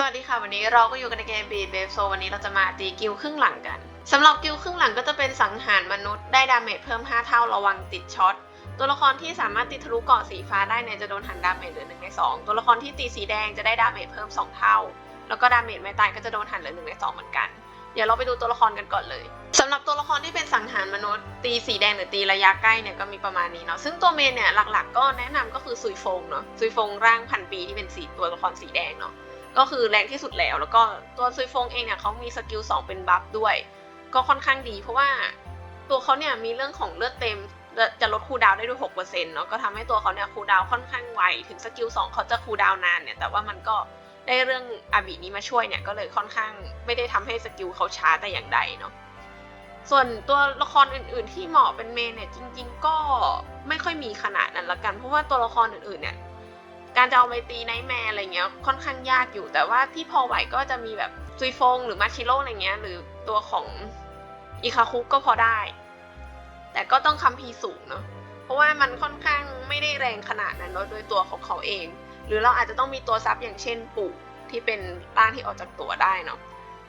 สวัสดีค่ะ วันนี้เราก็อยู่กันในเกมบีดเบฟโซวันนี้เราจะมาตีกิลครึ่งหลังกันสำหรับกิลครึ่งหลังก็จะเป็นสังหารมนุษย์ได้ดาเมจเพิ่ม 5 เท่าระวังติดช็อตตัวละครที่สามารถติดทะลุเกาะสีฟ้าได้เนี่ยจะโดนหันดาเมจเหลือหนึ่งในสองตัวละครที่ตีสีแดงจะได้ดาเมจเพิ่ม 2 เท่า แล้วก็ดาเมจไม่ตายก็จะโดนหันเหลือหนึ่งในสองเหมือนกัน เดี๋ยวเราไปดูตัวละครกันก่อนเลยสำหรับตัวละครที่เป็นสังหารมนุษย์ ตีสีแดงหรือตีระยะใกล้เนี่ยก็มีประมาณนี้เนาะซึ่งตัวเมนเนี่ยหลักๆ ก็แนะนำก็คือซุยฟงเนาะซุยฟงร่างพันปีที่เป็นสีตัวละครสีแดงเนาะ ก็คือแรงที่สุดแล้ว แล้วก็ตัวซุยฟงเองเนี่ยเขามีสกิล2เป็นบัฟด้วย ก็ค่อนข้างดี เพราะว่าตัวเขาเนี่ยมีเรื่องของเลือดเต็มจะลดคูดาวได้ด้วย6%เนาะก็ทำให้ตัวเขาเนี่ยคูดาวค่อนข้างไว ถึงสกิล2เขาจะคูดาวนานเนี่ยแต่ว่ามันก็ได้เรื่องอาบินี้มาช่วยเนี่ยก็เลยค่อนข้างไม่ได้ทำให้สกิลเขาช้าแต่อย่างใดเนาะส่วนตัวละครอื่น ๆ ที่เหมาะเป็นเมนเนี่ยจริง ๆ ก็ไม่ค่อยมีขนาดนั้นละกัน เพราะว่าตัวละครอื่น ๆ เนี่ย การจะเอาไปตีไนท์แมร์อะไรเงี้ยค่อนข้างยากอยู่ แต่ว่าที่พอไหวก็จะมีแบบซุยฟงหรือมาชิโร่อะไรเงี้ยหรือตัวของอิคาคุก็พอได้ แต่ก็ต้องคัมภีสูงเนาะเพราะว่ามันค่อนข้างไม่ได้แรงขนาดนั้นโดยตัวของเขาเอง หรือเราอาจจะต้องมีตัวซับอย่างเช่นปู่ที่เป็นร่างที่ออกจากตัวได้เนาะ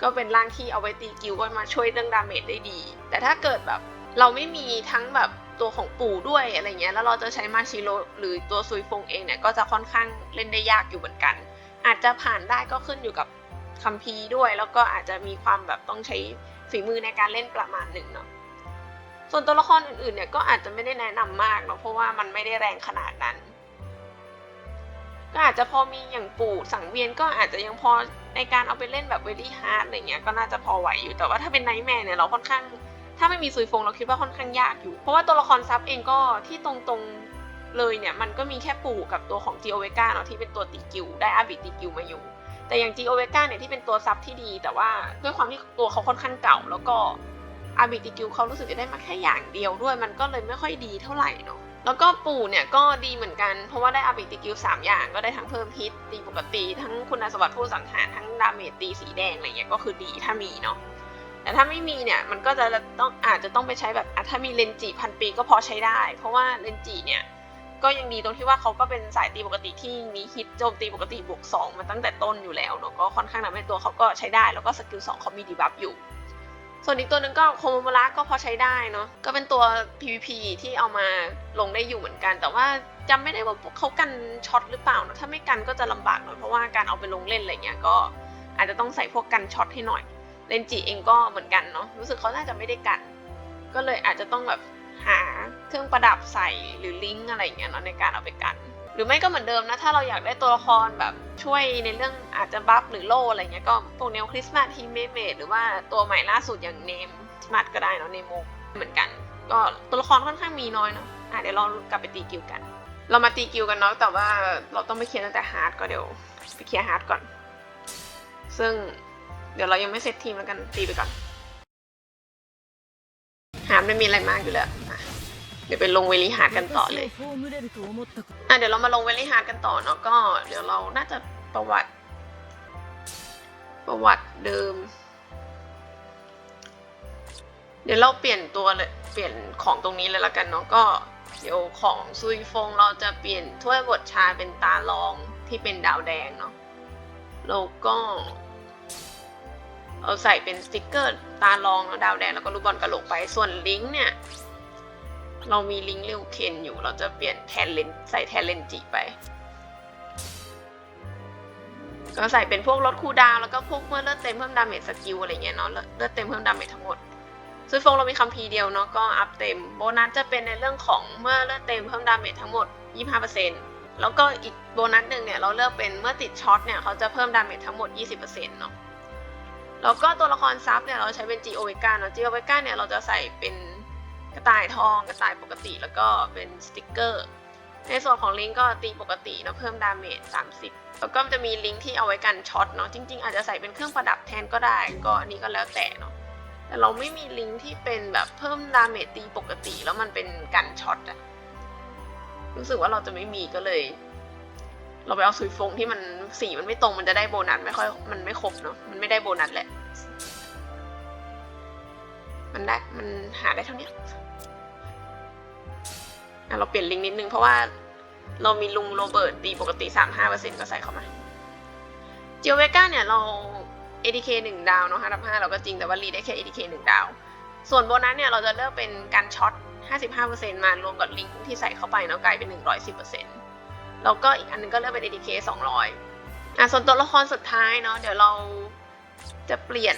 ก็เป็นร่างที่เอาไว้ตีกิวก็มาช่วยเรื่องดาเมจได้ดี แต่ถ้าเกิดแบบเราไม่มีทั้งแบบ ตัวของปู่ด้วยอะไรเงี้ยแล้วเราจะใช้มาชิโรหรือตัวซุยฟงเองเนี่ยก็จะค่อนข้างเล่นได้ยากอยู่เหมือนกัน อาจจะผ่านได้ก็ขึ้นอยู่กับคัมภีร์ด้วย แล้วก็อาจจะมีความแบบต้องใช้ฝีมือในการเล่นประมาณหนึ่งเนาะส่วนตัวละครอื่นๆเนี่ยก็อาจจะไม่ได้แนะนำมากเนาะเพราะว่ามันไม่ได้แรงขนาดนั้น ก็อาจจะพอมีอย่างปู่สังเวียนก็อาจจะยังพอในการเอาไปเล่นแบบเวลี่ฮาร์ดอะไรเงี้ยก็น่าจะพอไหวอยู่แต่ว่าถ้าเป็นไนท์แมร์เนี่ยเราค่อนข้าง ถ้าไม่มีซุยฟงเราคิดว่าค่อนข้างยากอยู่ เพราะว่าตัวละครซับเองก็ที่ตรงๆเลยเนี่ย มันก็มีแค่ปู่กับตัวของจีโอเวกาเนาะที่เป็นตัวตีกิวได้อาบิตีกิวมาอยู่ แต่อย่างจีโอเวกาเนี่ยที่เป็นตัวซับที่ดี แต่ว่าด้วยความที่ตัวเขาค่อนข้างเก่า แล้วก็อาบิติกิวเขารู้สึกจะได้มาแค่อย่างเดียวด้วย มันก็เลยไม่ค่อยดีเท่าไหร่เนาะแล้วก็ปู่เนี่ยก็ดีเหมือนกัน เพราะว่าได้อาบิติกิวสามอย่างก็ได้ทั้งเพิ่มฮิตตีปกติ ทั้งคุณสมบัติผู้สังหารทั้งดาเมจตีสีแดงอะไรเงี้ยก็คือดีถ้ามีเนาะ แต่ถ้าไม่มีเนี่ยมันก็จะต้องอาจจะต้องไปใช้แบบถ้ามีเลนจิพันปีก็พอใช้ได้ เพราะว่าเลนจิเนี่ยก็ยังดีตรงที่ว่าเขาก็เป็นสายตีปกติที่มีฮิตโจมตีปกติบวก2มาตั้งแต่ต้นอยู่แล้วเนาะก็ค่อนข้างทำให้ตัวเขาก็ใช้ได้แล้วก็สกิล2เขามีดีบัฟอยู่ ส่วนอีกตัวหนึ่งก็โคโมโมระก็พอใช้ได้เนาะก็เป็นตัว PVP ที่เอามาลงได้อยู่เหมือนกัน แต่ว่าจำไม่ได้ว่าเขากันช็อตหรือเปล่าเนะถ้าไม่กันก็จะลำบากหน่อยเพราะว่าการเอาไปลงเล่นอะไรเงี้ยก็อาจจะต้องใส่พวกกันช็อตให้หน่อย เลนจิเองก็เหมือนกันเนาะรู้สึกเขาน่าจะไม่ได้กัน ก็เลยอาจจะต้องแบบหาเครื่องประดับใส่หรือลิงก์อะไรอย่างเงี้ยเนาะในการเอาไปกัน หรือไม่ก็เหมือนเดิมนะ ถ้าเราอยากได้ตัวละครแบบช่วยในเรื่องอาจจะบัฟหรือโล่อะไรเงี้ยก็พวกแนวคริสต์มาสทีเมเมดหรือว่าตัวใหม่ล่าสุดอย่างเนมมัดก็ได้เนาะเนโมเหมือนกัน ก็ตัวละครค่อนข้างมีน้อยเนาะอะเดี๋ยวเรากลับไปตีกิวกัน เรามาตีกิวกันเนาะแต่ว่าเราต้องไปเคลียร์ตั้งแต่ฮาร์ดก็เดี๋ยวไปเคลียร์ฮาร์ดก่อน ซึ่ง ดี๋ยวเรายังไม่เซตทีมแล้วกันตีไปก่อน หาไม่มีอะไรมากอยู่แล้วเดี๋ยวไปลงเวลีฮาร์ดกันต่อเลยอะเดี๋ยวเรามาลงเวลีฮาร์ดกันต่อเนาะก็ เดี๋ยวเราน่าจะประวัติ ประวัติเดิม เดี๋ยวเราเปลี่ยนตัวเลยเปลี่ยนของตรงนี้เลยละกันเนาะก็เดี๋ยวของซุยฟงเราจะเปลี่ยนถ้วยบทชาเป็นตาลองที่เป็นดาวแดงเนาะแล้วก็ เอาใส่เป็นสติกเกอร์ตาลองแล้วดาวแดงแล้วก็ลูกบอลกระโหลกไปส่วนลิงก์เนี่ยเรามีลิงก์เรวเคนอยู่ เราจะเปลี่ยนแทนเลนใส่แทนเลนจิไป ก็ใส่เป็นพวกลดคูดาวแล้วก็พวกเมื่อเลือดเต็มเพิ่มดาเมจสกิลอะไรเงี้ยเนาะเลือดเต็มเพิ่มดาเมจทั้งหมดซุยฟงเรามีคัมภีร์เดียวเนาะก็อัพเต็มโบนัสจะเป็นในเรื่องของเมื่อเลือดเต็มเพิ่มดาเมจทั้งหมด 25%แล้วก็อีกโบนัสหนึ่งเนี่ยเราเลือกเป็นเมื่อติดช็อตเนี่ยเขาจะเพิ่มดาเมจทั้งหมด 20%เนาะ แล้วก็ตัวละครซับเนี่ยเราใช้เป็น G o v e g a เนาะ G o v e g a เนี่ยเราจะใส่เป็นกระต่ายทองกระต่ายปกติแล้วก็เป็นสติกเกอร์ ในส่วนของลิงก์ก็ตีปกติเนาะเพิ่มดาเมจ30 แล้วก็จะมีลิงก์ที่เอาไว้กันช็อตเนาะจริง ๆ อาจจะใส่เป็นเครื่องประดับแทนก็ได้ ก็อันนี้ก็แล้วแต่เนาะแต่เราไม่มีลิงก์ที่เป็นแบบเพิ่มดาเมจตีปกติ แล้วมันเป็นกันช็อตอะรู้สึกว่าเราจะไม่มีก็เลย เราไปเอาซุยฟงที่มันสีมันไม่ตรงมันจะได้โบนัสไม่ค่อยมันไม่ครบเนาะมันไม่ได้โบนัสแหละ มันได้มันหาได้เท่านี้อะเราเปลี่ยนลิงก์นิดนึงเพราะว่าเรามีลุงโรเบิร์ตตีปกติสามห้าเปอร์เซ็นก็ใส่เข้ามาจิโอเวก้าเนี่ยเรา ADK 1 ดาวเนาะ5ทับ5เราก็จริงแต่ว่ารีได้แค่ ADK 1 ดาว ส่วนโบนัสเนี่ยเราจะเลือกเป็นการช็อต 55%มารวมกับลิงก์ที่ใส่เข้าไปเนาะกลายเป็น 110% แล้วก็อีกอันนึงก็เลือกเป็น ADK 200อะส่วนตัวละครสุดท้ายเนาะเดี๋ยวเราจะเปลี่ยน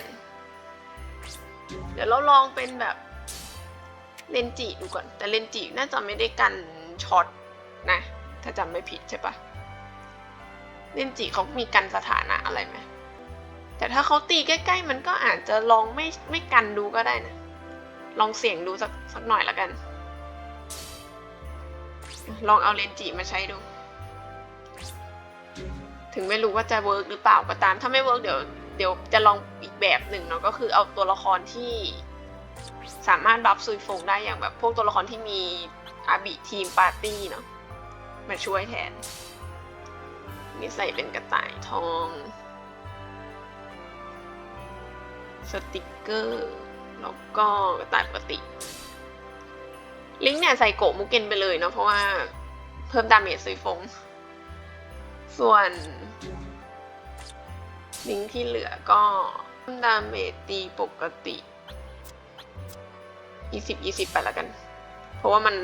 เดี๋ยวเราลองเป็นแบบเลนจิดูก่อน แต่เลนจิน่าจะไม่ได้กันช็อตนะ ถ้าจำไม่ผิดใช่ปะเลนจิเขามีกันสถานะอะไรไหมแต่ถ้าเขาตีใกล้ ๆ มันก็อาจจะลองไม่ไม่กันดูก็ได้นะ ลองเสี่ยงดูสักสักหน่อยละกัน ลองเอาเลนจิมาใช้ดู ถึงไม่รู้ว่าจะเวิร์กหรือเปล่าก็ตาม ถ้าไม่เวิร์กเดี๋ยวเดี๋ยวจะลองอีกแบบหนึ่งเนาะก็คือเอาตัวละครที่สามารถบัฟซุยฟงได้อย่างแบบพวกตัวละครที่มีอาบิทีมปาร์ตี้เนาะมาช่วยแทนนี่ใส่เป็นกระต่ายทอง สติกเกอร์ แล้วก็กระต่ายปกติ ลิงก์เนี่ยใส่โกมุกเกนไปเลยเนาะเพราะว่าเพิ่มดาเมจซุยฟง ส่วนลิงที่เหลือก็เพิ่มดาเมจตีปกติยี่สิบยี่สิบไปแล้วกัน เพราะว่ามัน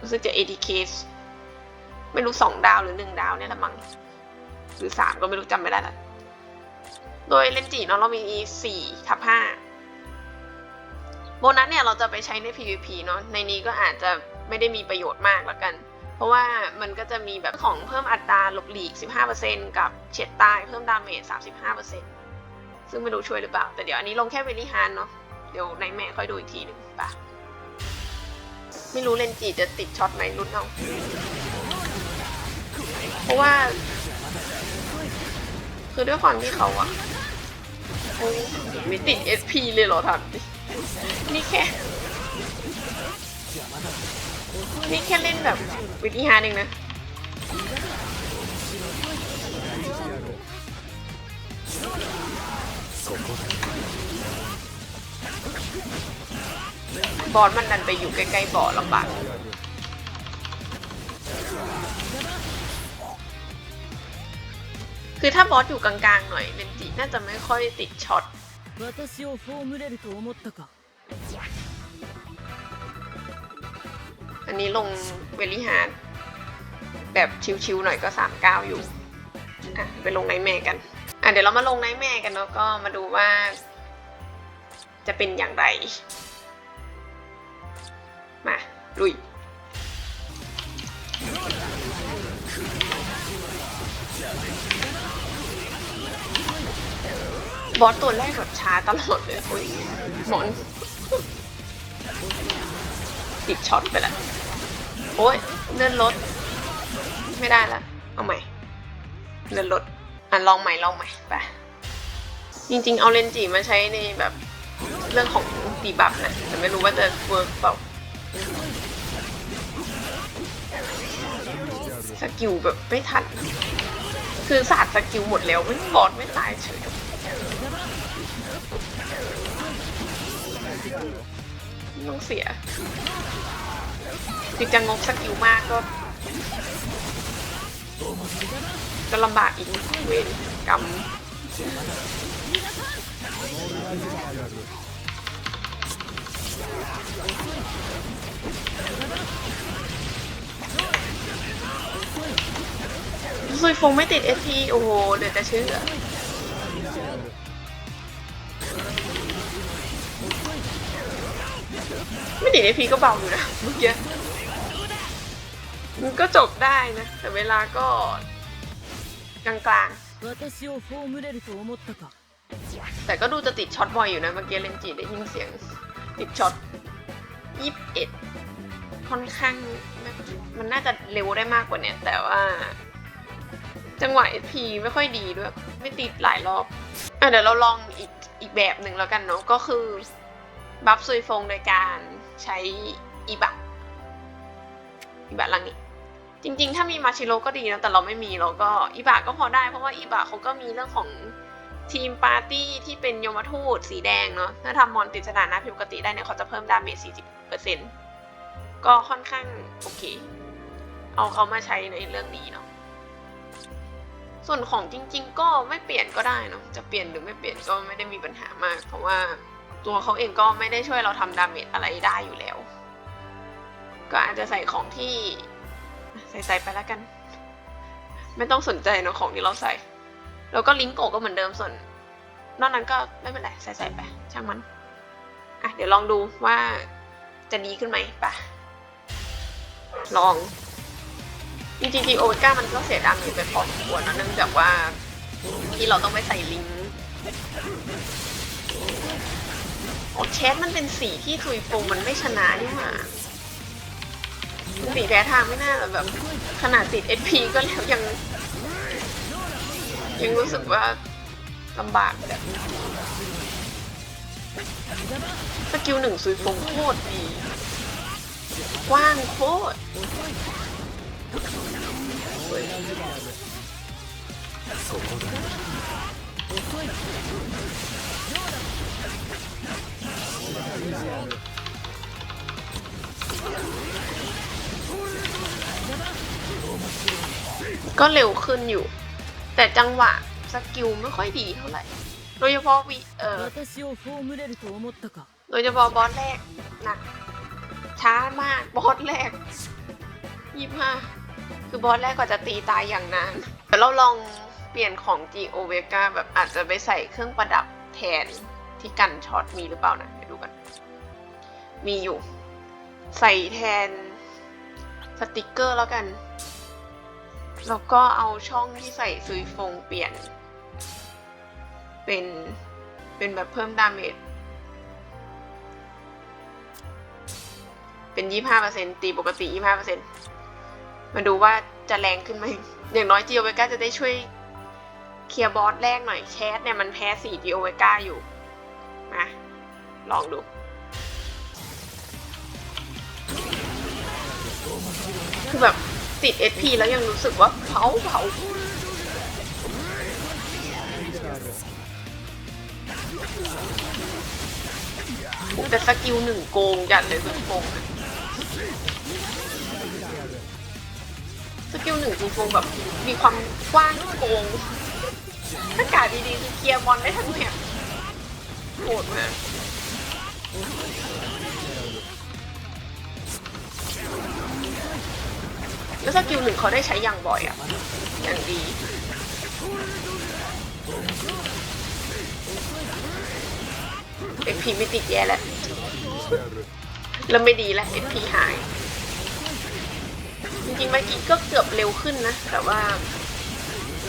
รู้สึกจะ ATK ไม่รู้สองดาวหรือหนึ่งดาวเนี่ยละมั้งหรือสามก็ไม่รู้จำไม่ได้ละโดยเลนจิเนาะเรามี 4 ทับ 5 โบนัสเนี่ย เราจะไปใช้ใน PVP เนาะในนี้ก็อาจจะไม่ได้มีประโยชน์มากแล้วกัน เพราะว่ามันก็จะมีแบบของเพิ่มอัตราหลบหลีก 15%กับเฉียดตายเพิ่มดาเมจ 35%ซึ่งไม่รู้ช่วยหรือเปล่า แต่เดี๋ยวอันนี้ลงแค่เวลี่ฮานเนาะ เดี๋ยวในแม่ค่อยดูอีกทีหนึ่งปะไม่รู้เลนจิจะติดช็อตไหมลุ้นเอา เพราะว่า คือด้วยความที่เขาอะโอ้ไม่ติด SP เลยเหรอถามดินี่แค่ นี่แค่เล่นแบบวิธีฮาร์ดเองนะ บอสมันดันไปอยู่ใกล้ๆบ่อลำบากคือถ้าบอสอยู่กลางๆหน่อยเลนจิน่าจะไม่ค่อยติดช็อต อันนี้ลงเวลิฮาร์ดแบบชิวๆหน่อยก็สามเก้าอยู่อะไปลงไนท์แม่กันอะเดี๋ยวเรามาลงไนท์แม่กันเนาะก็มาดูว่า จะเป็นอย่างไร มาลุยบอสตัวแรกแบบช้าตลอดเลยโอ้ยหมอน ติดช็อตไปแล้วโอ้ยเลื่อนรถไม่ได้ละเอาใหม่เลื่อนรถอะลองใหม่ลองใหม่ไปจริงๆเอาเลนจิมาใช้ในแบบเรื่องของตีบัฟนะแต่ไม่รู้ว่าจะเวิร์กเปล่าสกิลแบบไม่ทัน คือศาสตร์สกิลหมดแล้วไม่บอสไม่ตายเฉย ต้องเสียคือจะงกสกิลมากก็ก็ลำบากอีกเวรกรรมซุยฟงไม่ติดเอทีโอ้โหเดี๋ยวจะเชื่อ ไม่ดีในพีก็เบาอยู่นะเมื่อกี้มันก็จบได้นะ แต่เวลาก็กลางๆ แต่ก็ดูจะติดช็อตบ่อยอยู่นะ เมื่อกี้เลนจีได้ยินเสียงติดช็อต21ค่อนข้างมันน่าจะเร็วได้มากกว่าเนี้ยแต่ว่า จังหวะ SP ไม่ค่อยดีด้วย ไม่ติดหลายรอบอเดี๋ยวเราลองอีกอีกแบบหนึ่งแล้วกันเนาะก็คือ บัฟซุยฟงโดยการ ใช้อีบะอีบะลังนี้จริงๆ ถ้ามีมาชิโร่ก็ดีนะ แต่เราไม่มีเราก็อีบะก็พอได้ เพราะว่าอีบะเขาก็มีเรื่องของทีมปาร์ตี้ที่เป็นยมทูตสีแดงเนาะ ถ้าทำมอนติดสถานะผิดปกติได้เนี่ยเขาจะเพิ่มดาเมจ 40%ก็ค่อนข้างโอเค เอาเขามาใช้ในเรื่องนี้เนาะ ส่วนของจริง ๆ ก็ไม่เปลี่ยนก็ได้เนอะจะเปลี่ยนหรือไม่เปลี่ยนก็ไม่ได้มีปัญหามาก เพราะว่า ตัวเขาเองก็ไม่ได้ช่วยเราทำดาเมจอะไรได้อยู่แล้ว ก็อาจจะใส่ของที่ใส่ใส่ไปแล้วกัน ไม่ต้องสนใจเนอะของที่เราใส่ แล้วก็ลิงก์โกก็เหมือนเดิมส่วน นอกนั้นก็ไม่เป็นไรใส่ใส่ไปช่างมันอะเดี๋ยวลองดูว่าจะดีขึ้นไหมปะลองจริงๆโอเวก้ามันก็เสียดำอยู่ไปพอสมควรนะเนื่องจากว่าที่เราต้องไปใส่ลิงก์ โอ้เชสมันเป็นสีที่ทุยฟงมันไม่ชนะนี่หว่าสีแพ้ทางไม่น่าแบบ ขนาดติด SP ก็แล้วยัง ยังรู้สึกว่าลำบากแบบสกิลหนึ่งซุยฟงโคตรดี กว้างโคตร ก็เร็วขึ้นอยู่ แต่จังหวะสกิลไม่ค่อยดีเท่าไหร่ โดยเฉพาะวีเออโดยเฉพาะบอสแรกหนักช้ามากบอสแรกยี่ห้าคือบอสแรกก็จะตีตายอย่างนานแต่เราลองเปลี่ยนของจีโอเวกาแบบอาจจะไปใส่เครื่องประดับแทนที่กันช็อตมีหรือเปล่านะ มีอยู่ ใส่แทนสติกเกอร์แล้วกัน แล้วก็เอาช่องที่ใส่ซุยฟงเปลี่ยน เป็น เป็นแบบเพิ่มดาเมจเป็นยี่ห้าเปอร์เซ็นตีปกติยี่ห้าเปอร์เซ็นมาดูว่าจะแรงขึ้นไหม อย่างน้อยจีโอเวก้าจะได้ช่วยเคลียร์บอสแรกหน่อยแชทเนี่ยมันแพ้สี่จีโอเวก้าอยู่ มา ลองดู คือแบบติด SP แล้วยังรู้สึกว่าเผาเผาแต่สกิลหนึ่งโกงจัดเลยสุดโกงสกิลหนึ่งจริงแบบมีความกว้างโกงถ้ากาดดีๆคือเคลียร์บอลได้ทั้งแมปโหดมาก แล้วสกิลหนึ่งเขาได้ใช้อย่างบ่อยอะอย่างดีเอ็พีไม่ติดแย่แล้วแล้วไม่ดีแล้วเอ็พีหาย จริงๆเมื่อกี้ก็เกือบเร็วขึ้นนะ แต่ว่า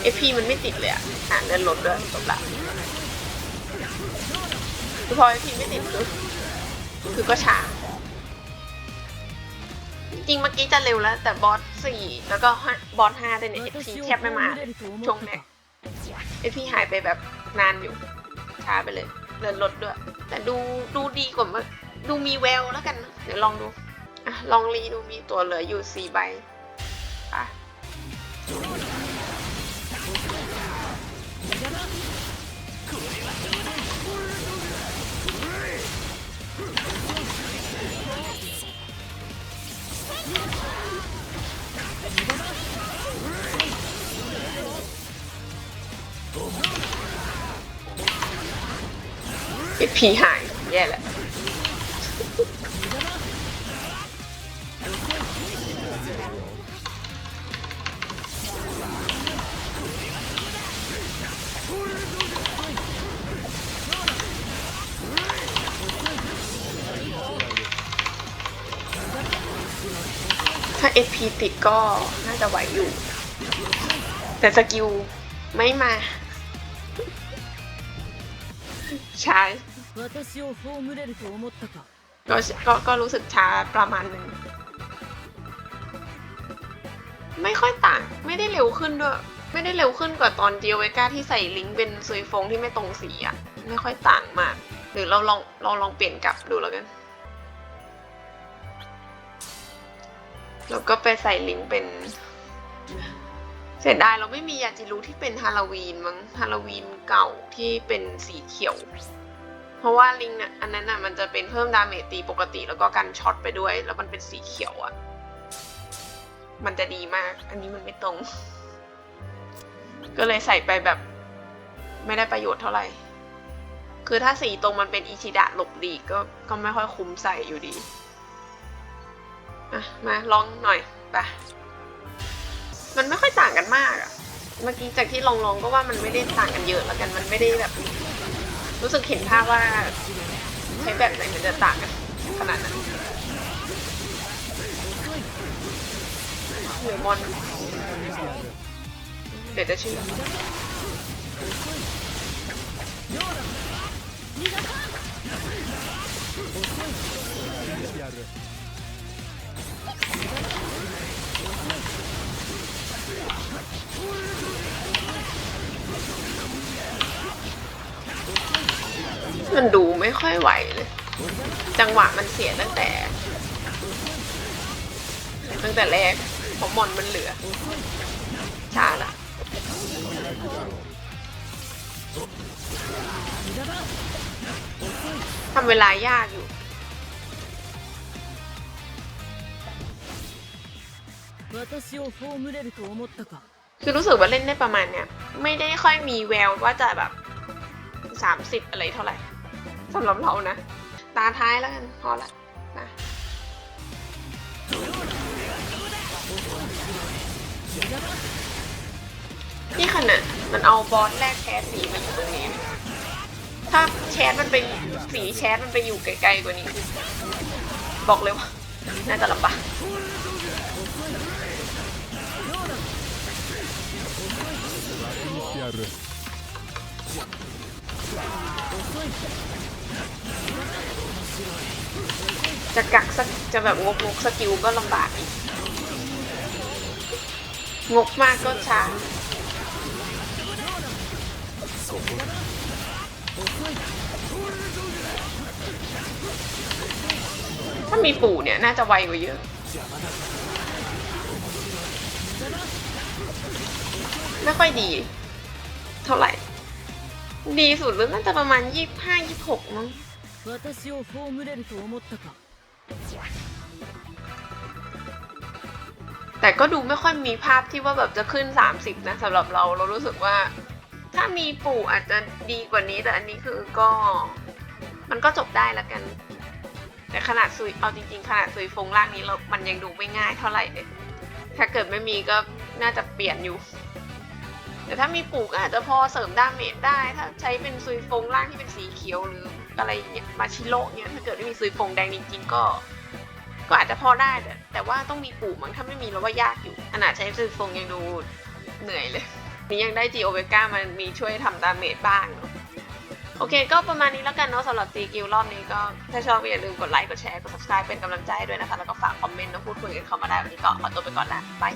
เอพีมันไม่ติดเลยอะหาเงินลดด้วยจบละพอเอพีไม่ติดคือคือก็ช้า จริงเมื่อกี้จะเร็วแล้ว แต่บอสสี่แล้วก็บอสห้าด้เนี่ยเอพีแทบไม่มาช่วงแรกเอพีหายไปแบบนานอยู่ ช้าไปเลยเดินลดด้วย แต่ดูดูดีกว่าดูมีแววแล้วกัน เดี๋ยวลองดูอะลองรีดูมีตัวเหลืออยู่สี่ใบอะ เอพีหายแย่แหละถ้า SP ติดก็น่าจะไหวอยู่ แต่สกิลไม่มา ใช่ก็ก็ก็รู้สึกช้าประมาณหนึ่งไม่ค่อยต่าง ไม่ได้เร็วขึ้นด้วย ไม่ได้เร็วขึ้นกว่าตอนเดียวเวก้าที่ใส่ลิงเป็นซุยฟงที่ไม่ตรงสีอะไม่ค่อยต่างมาก หรือเราลองลองลองเปลี่ยนกลับดูแล้วกัน แล้วก็ไปใส่ลิงเป็น สียดายเราไม่มียาจิรุที่เป็นฮาโลวีนมั้งฮาโลวีนเก่าที่เป็นสีเขียว เพราะว่าลิงน่ะอันนั้นน่ะมันจะเป็นเพิ่มดาเมจตีปกติแล้วก็กันช็อตไปด้วย แล้วมันเป็นสีเขียวอะ่ะ มันจะดีมาก อันนี้มันไม่ตรง ก็เลยใส่ไปแบบ ไม่ได้ประโยชน์เท่าไหร่ คือถ้าสีตรงมันเป็นอิชิดะหลบหลีกก็ก็ไม่ค่อยคุ้มใส่อยู่ดีอะมาลองหน่อยไป มันไม่ค่อยต่างกันมากอะเมื่อกี้จากที่ลองๆก็ว่ามันไม่ได้ต่างกันเยอะแล้วกันมันไม่ได้แบบ รู้สึกเห็นภาพว่าใช้แบบไหนมันจะต่างกันขนาดนั้นเหนือมอนเดี๋ยวจะเชื่อ มันดูไม่ค่อยไหวเลย จังหวะมันเสียตั้งแต่ ตั้งแต่แรกเพราะมอนมันเหลือช้าละทำเวลายากอยู่ 私を葬れると思ったか คือรู้สึกว่าเล่นได้ประมาณเนี้ย ไม่ได้ค่อยมีแววว่าจะแบบสามสิบอะไรเท่าไหร่สำหรับเรานะ ตาท้ายแล้วกัน พอละนะนี่ขนาดมันเอาบอสแรกแคสสีมาอยู่ตรงนี้ ถ้าแชทมันเป็นสีแชทมันไปอยู่ไกลๆกว่านี้ บอกเลยว่า น่าจะลำบาก し てやる จะกักสักจะแบบงกงกสกิลก็ลำบากอีก งกมากก็ช้า ถ้ามีปู่เนี่ย น่าจะไวกว่าเยอะ ไม่ค่อยดี เท่าไหร่ ดีสุดหรือน่าจะประมาณยี่ห้ายี่หกมั้งแต่ก็ดูไม่ค่อยมีภาพที่ว่าแบบจะขึ้น 30 นะสำหรับเราเรารู้สึกว่า ถ้ามีปู่อาจจะดีกว่านี้แต่อันนี้คือก็ มันก็จบได้แล้วกัน แต่ขนาดซุยเอาจริงๆ ขนาดซุยฟงล่างนี้เรา มันยังดูไม่ง่ายเท่าไหร่ถ้าเกิดไม่มีก็น่าจะเปลี่ยนอยู่ แต่ถ้ามีปู่ก็อาจจะพอเสริมดาเมจได้ ถ้าใช้เป็นซุยฟงล่างที่เป็นสีเขียวหรืออะไรอย่างเงี้ยมาชิโร่เนี่ยถ้าเกิดไม่มีซุยฟงแดงจริงๆก็ ก็อาจจะพอได้แต่แต่ว่าต้องมีปู่มั้งถ้าไม่มีเราว่ายากอยู่ขนาดใช้ซื้อฟงยังดูเหนื่อยเลยนี่ยังได้จีโอเวก้ามันมีช่วยทำดาเมจบ้างเนอะโอเค ก็ประมาณนี้แล้วกันเนาะสำหรับตีกิลรอบนี้ก็ ถ้าชอบอย่าลืมกดไลค์กดแชร์กด subscribe เป็นกำลังใจด้วยนะคะ แล้วก็ฝากคอมเมนต์มาพูดคุยกันเข้ามาได้วันนี้ก็ขอตัวไปก่อนละบาย